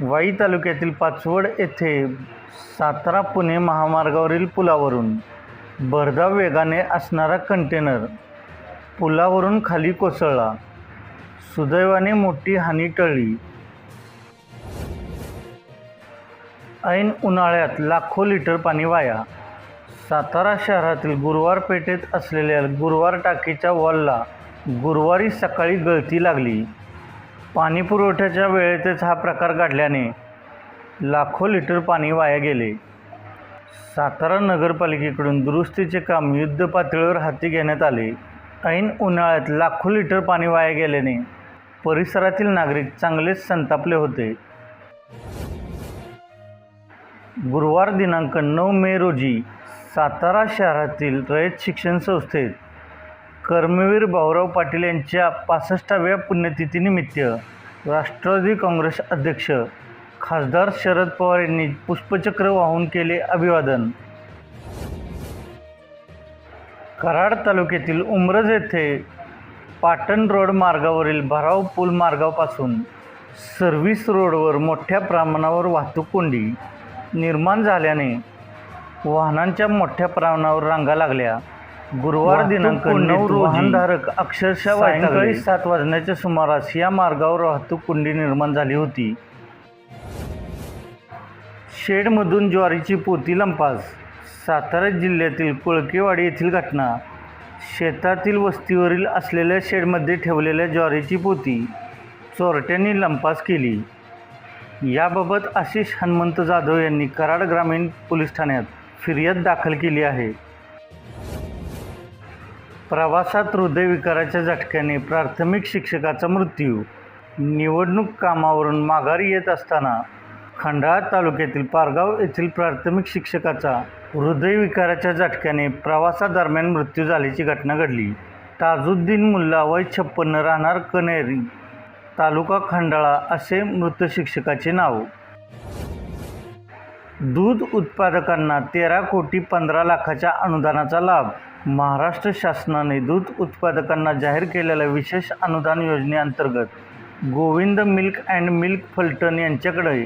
वाई तालुक्यातील पाचवड येथे सातारा पुणे महामार्गावरील पुलावरून भरधाव वेगाने असणारा कंटेनर पुलावरून खाली कोसळला. सुदैवाने मोठी हानी टळली. ऐन उन्हाळ्यात लाखो लिटर पाणी वाया. सातारा शहरातील गुरुवार पेठेत असलेल्या गुरुवार टाकीच्या वॉलला गुरुवारी सकाळी गळती लागली. पाणी पुरवठ्याच्या वेळेतच हा प्रकार घडल्याने लाखो लिटर पाणी वाया गेले. सातारा नगरपालिकेकडून दुरुस्तीचे काम युद्धपातळीवर हाती घेण्यात आले. ऐन उन्हाळ्यात लाखो लिटर पाणी वाया गेल्याने परिसरातील नागरिक चांगलेच संतापले होते. गुरुवार दिनांक नऊ मे रोजी सातारा शहरातील रयत शिक्षण संस्थेत कर्मवीर भाऊराव पाटील यांच्या पासष्टाव्या पुण्यतिथीनिमित्त राष्ट्रवादी काँग्रेस अध्यक्ष खासदार शरद पवार यांनी पुष्पचक्र वाहून केले अभिवादन. कराड तालुक्यातील उमरज येथे पाटण रोड मार्गावरील भराव पूल मार्गापासून सर्व्हिस रोडवर मोठ्या प्रमाणावर वाहतूक कोंडी निर्माण झाल्याने वाहनांच्या मोठ्या प्रमाणावर रांगा लागल्या. गुरुवार दिनांक नऊ रोजी वाहनधारक अक्षरशः सायंकाळी सात वाजण्याच्या सुमारास या मार्गावर वाहतूक कोंडी निर्माण झाली होती. शेडमधून ज्वारीची पोती लंपास सातारा जिल्ह्यातील कुळकेवाडी येथील घटना शेतातील वस्तीवरील असलेल्या शेडमध्ये ठेवलेल्या ज्वारीची पोती चोरट्यांनी लंपास केली. याबाबत आशिष हनुमंत जाधव यांनी कराड ग्रामीण पोलीस ठाण्यात फिर्याद दाखल केली आहे. प्रवासात हृदयविकाराच्या झटक्याने प्राथमिक शिक्षकाचा मृत्यू. निवडणूक कामावरून माघारी येत असताना खंडाळा तालुक्यातील पारगाव येथील प्राथमिक शिक्षकाचा हृदयविकाराच्या झटक्याने प्रवासादरम्यान मृत्यू झाल्याची घटना घडली. ताजुद्दीन मुल्ला वय छप्पन्न राहणार कनेरी तालुका खंडाळा असे मृत शिक्षकाचे नाव. दूध उत्पादकांना तेरा कोटी पंधरा लाखाच्या अनुदानाचा लाभ महाराष्ट्र शासनाने दूध उत्पादकांना जाहीर केलेल्या विशेष अनुदान योजनेअंतर्गत Govind milk and milk Phaltan यांच्याकडे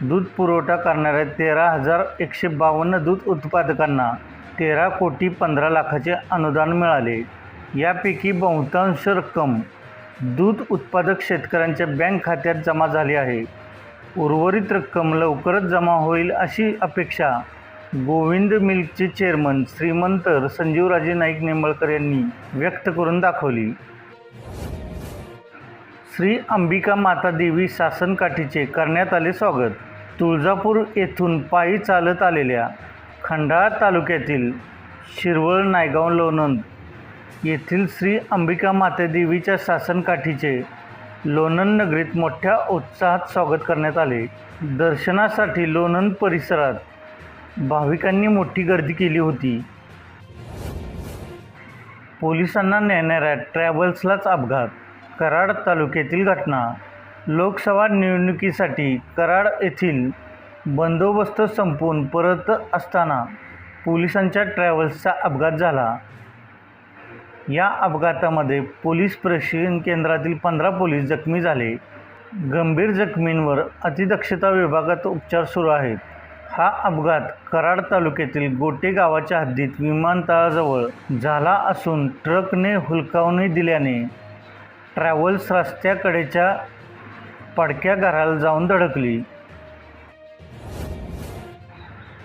दूध पुरवठा करणाऱ्या तेरा हजार एकशे बावन्न दूध उत्पादकांना तेरा कोटी पंधरा लाखाचे अनुदान मिळाले. यापैकी बहुतांश रक्कम दूध उत्पादक शेतकऱ्यांच्या बँक खात्यात जमा झाली आहे. उर्वरित रक्कम लवकरच जमा होईल अशी अपेक्षा गोविंद मिल्कचे चेअरमन श्रीमंत संजीवराजे नाईक निंबळकर यांनी व्यक्त करून दाखवली. श्री अंबिका माता देवी शासनकाठीचे करण्यात आले स्वागत. तुळजापूर येथून पायी चालत आलेल्या खंडाळा तालुक्यातील शिरवळ नायगाव लोणंद येथील श्री अंबिका मातादेवीच्या शासनकाठीचे लोणंद नगरीत मोठ्या उत्साहात स्वागत करण्यात आले. दर्शनासाठी लोणंद परिसरात भाविकांनी मोठी गर्दी केली होती. पोलिसांना नेणाऱ्या ट्रॅव्हल्सलाच अपघात कराड तालुक्यातील घटना. लोकसभा निवडणुकीसाठी कराड येथील बंदोबस्त संपवून परत असताना पोलिसांच्या ट्रॅव्हल्सचा अपघात झाला. या अपघातामध्ये पोलीस प्रशिक्षण केंद्रातील पंधरा पोलीस जखमी झाले. गंभीर जखमींवर अतिदक्षता विभागात उपचार सुरू आहेत. हा अपघात कराड तालुक्यातील गोटे गावाच्या हद्दीत विमानतळाजवळ झाला असून ट्रकने हुलकावणी दिल्याने ट्रॅव्हल्स रस्त्याकडेच्या पडक्या घराला जाऊन धडकली.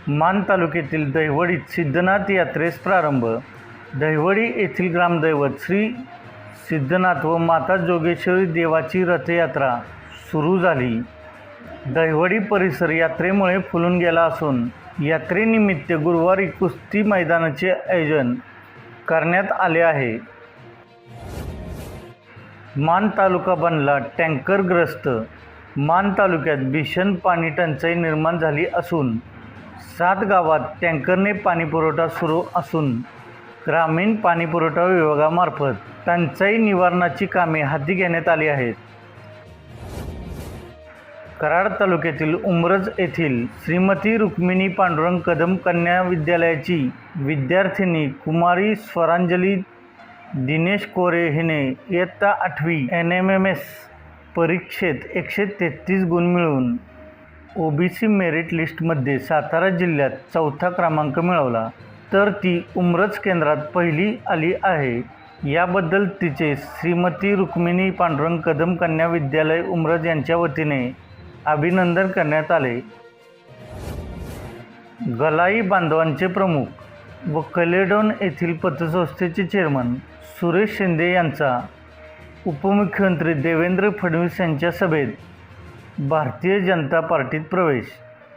मान तालुक्यातील दहिवडीत सिद्धनाथ यात्रेस प्रारंभ. दहिवडी येथील ग्रामदैवत श्री सिद्धनाथ व माता जोगेश्वरी देवाची रथयात्रा सुरू झाली. दहिवडी परिसर यात्रेमुळे फुलून गेला असून यात्रेनिमित्त गुरुवारी कुस्ती मैदानाचे आयोजन करण्यात आले आहे. मान तालुका बनला टँकरग्रस्त. मान तालुक्यात भीषण पाणी टंचाई निर्माण झाली असून सात गावात टँकरने पाणीपुरवठा सुरू असून ग्रामीण पाणीपुरवठा विभागामार्फत टंचाई निवारणाची कामे हाती घेण्यात आली आहेत. कराड तालुक्यातील उमरज येथील श्रीमती रुक्मिणी पांडुरंग कदम कन्या विद्यालयाची विद्यार्थिनी कुमारी स्वरांजली दिनेश कोरे हिने इयत्ता आठवी एन एम एम एस परीक्षेत एकशे तेहतीस गुण मिळवून सी मेरिट लिस्टमध्ये सातारा जिल्ह्यात चौथा क्रमांक मिळवला. तर ती उमरज केंद्रात पहिली आली आहे. याबद्दल तिचे श्रीमती रुक्मिणी पांडुरंग कदम कन्या विद्यालय उमरज यांच्या वतीने अभिनंदन करण्यात आले. गलाई बांधवांचे प्रमुख व कलेडॉन येथील पतसंस्थेचे चेअरमन सुरेश शिंदे यांचा उपमुख्यमंत्री देवेंद्र फडणवीस यांच्या सभेत भारतीय जनता पार्टीत प्रवेश.